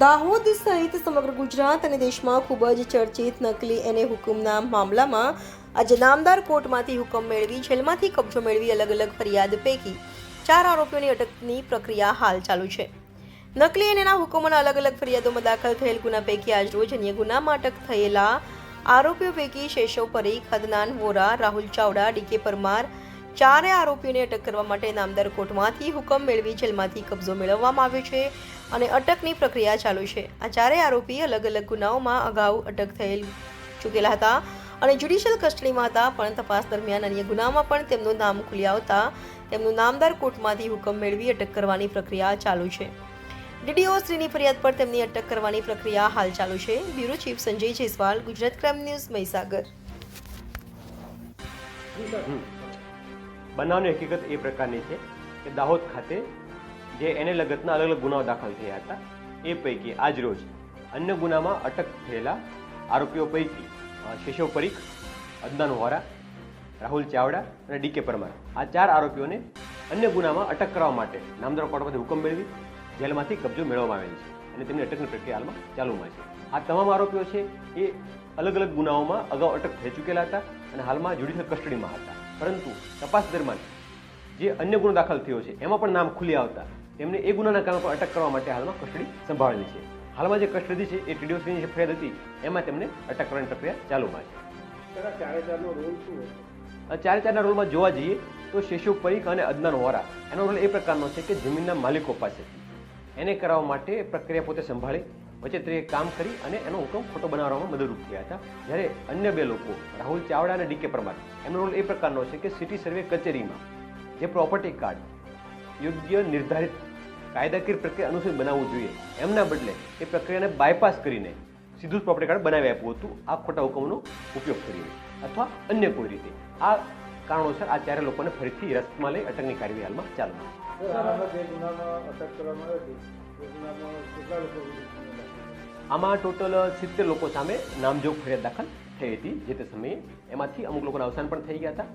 દાહોદ સહિત સમગ્ર ગુજરાત અને દેશમાં ખૂબ જ ચર્ચિત નકલી એને હુકુમના મામલામાં આજે નામદાર કોર્ટમાંથી હુકમ મેળવી, જેલમાંથી કબજો મેળવી અલગ અલગ ફરિયાદ પૈકી. ચાર આરોપીઓની અટકની પ્રક્રિયા હાલ ચાલુ છે. નકલી એનેના હુકમોના અલગ અલગ ફરિયાદોમાં દાખલ થયેલ ગુના પૈકી આજરોજ અન્ય ગુનામાં અટક થયેલા આરોપીઓ પૈકી શેષવ પરીખ, હદનાન વોરા, રાહુલ ચાવડા ડીકે પરમાર ચારે આરોપીઓને અટક કરવા માટે નામદાર કોર્ટમાંથી હુકમ મેળવી જેલમાંથી કબજો મેળવવામાં આવ્યો છે અને અટકની પ્રક્રિયા ચાલુ છે. આ ચારેય આરોપી અલગ અલગ ગુનાઓમાં અગાઉ અટક થયેલ ચૂકેલા હતા અને જ્યુડિશિયલ કસ્ટડીમાં હતા, પણ તપાસ દરમિયાન અન્ય ગુનામાં પણ તેમનું નામ ખુલી આવતા તેમનું નામદાર કોર્ટમાંથી હુકમ મેળવી અટક કરવાની પ્રક્રિયા ચાલુ છે. ડીડીઓ શ્રીની ફરિયાદ પર તેમની અટક કરવાની પ્રક્રિયા હાલ ચાલુ છે. Bureau chief Sanjay Jaiswal, Gujarat crime news Mahisagar. બનાવની હકીકત એ પ્રકારની છે કે દાહોદ ખાતે જે એને લગતના અલગ અલગ ગુનાઓ દાખલ થયા હતા, એ પૈકી આજ રોજ અન્ય ગુનામાં અટક થયેલા આરોપીઓ પૈકી શેષવ પરીખ, અદનાન વોરા, રાહુલ ચાવડા અને ડીકે પરમાર. આ ચાર આરોપીઓને અન્ય ગુનામાં અટક કરવા માટે નામદાર કોર્ટમાંથી હુકમ મેળવી જેલમાંથી કબજો મેળવવામાં આવેલ છે અને તેમની અટકની પ્રક્રિયા હાલમાં ચાલુમાં છે. આ તમામ આરોપીઓ છે એ અલગ અલગ ગુનાઓમાં અગાઉ અટક થઈ ચૂકેલા હતા અને હાલમાં જ્યુડિશિયલ કસ્ટડીમાં હતા. પરંતુ તપાસ દરમિયાન જે અન્ય ગુનો દાખલ થયો છે એમાં પણ નામ ખુલી આવતા તેમને એ ગુનાના કારણે પણ અટક કરવા માટે હાલમાં કસ્ટડી સંભાળેલી છે. હાલમાં જે કસ્ટડી છે એ ટીડીઓસીની જે ફરિયાદ હતી એમાં તેમને અટક કરવાની પ્રક્રિયા ચાલુમાં છે. ચારે ચારનો રોલ શું ચારે ચારના રોલમાં જોવા જઈએ તો શેષુ પરીખ અને અદનાન વોરા એનો રોલ એ પ્રકારનો છે કે જમીનના માલિકો પાસેથી એને કરાવવા માટે પ્રક્રિયા પોતે સંભાળી વચ્ચે કામ કરી અને એનો હુકમ ખોટો બનાવવામાં મદદરૂપ થયા હતા. જ્યારે અન્ય બે લોકો, રાહુલ ચાવડા અને ડીકે પરમાર, એમનો રોલ એ પ્રકારનો છે કે સિટી સર્વે કચેરીમાં જે પ્રોપર્ટી કાર્ડ યોગ્ય નિર્ધારિત કાયદાકીય પ્રક્રિયા અનુસાર બનાવવું જોઈએ, એમના બદલે એ પ્રક્રિયાને બાયપાસ કરીને સીધું જ પ્રોપર્ટી કાર્ડ બનાવી આપ્યું હતું. આ ખોટા હુકમનો ઉપયોગ કરીને અથવા અન્ય કોઈ રીતે. આ કારણોસર આ ચારે લોકોને ફરીથી રસ્તમાં લઈ અટકની કાર્યવાહી હાલમાં ચાલુ આમાં ટોટલ સિત્તેર લોકો સામે નામજોગ ફરિયાદ દાખલ થઈ હતી જે તે સમયે એમાંથી અમુક લોકોના અવસાન પણ થઈ ગયા હતા.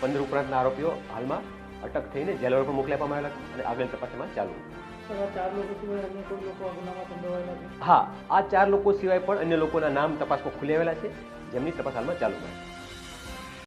પંદર ઉપરાંતના આરોપીઓ હાલમાં અટક થઈને જેલર પર મોકલી આપવામાં આવેલા અને આગળ તપાસમાં ચાલુ હા આ ચાર લોકો સિવાય પણ અન્ય લોકોના નામ તપાસમાં ખુલી આવેલા છે. જેમની તપાસ હાલમાં ચાલુ છે.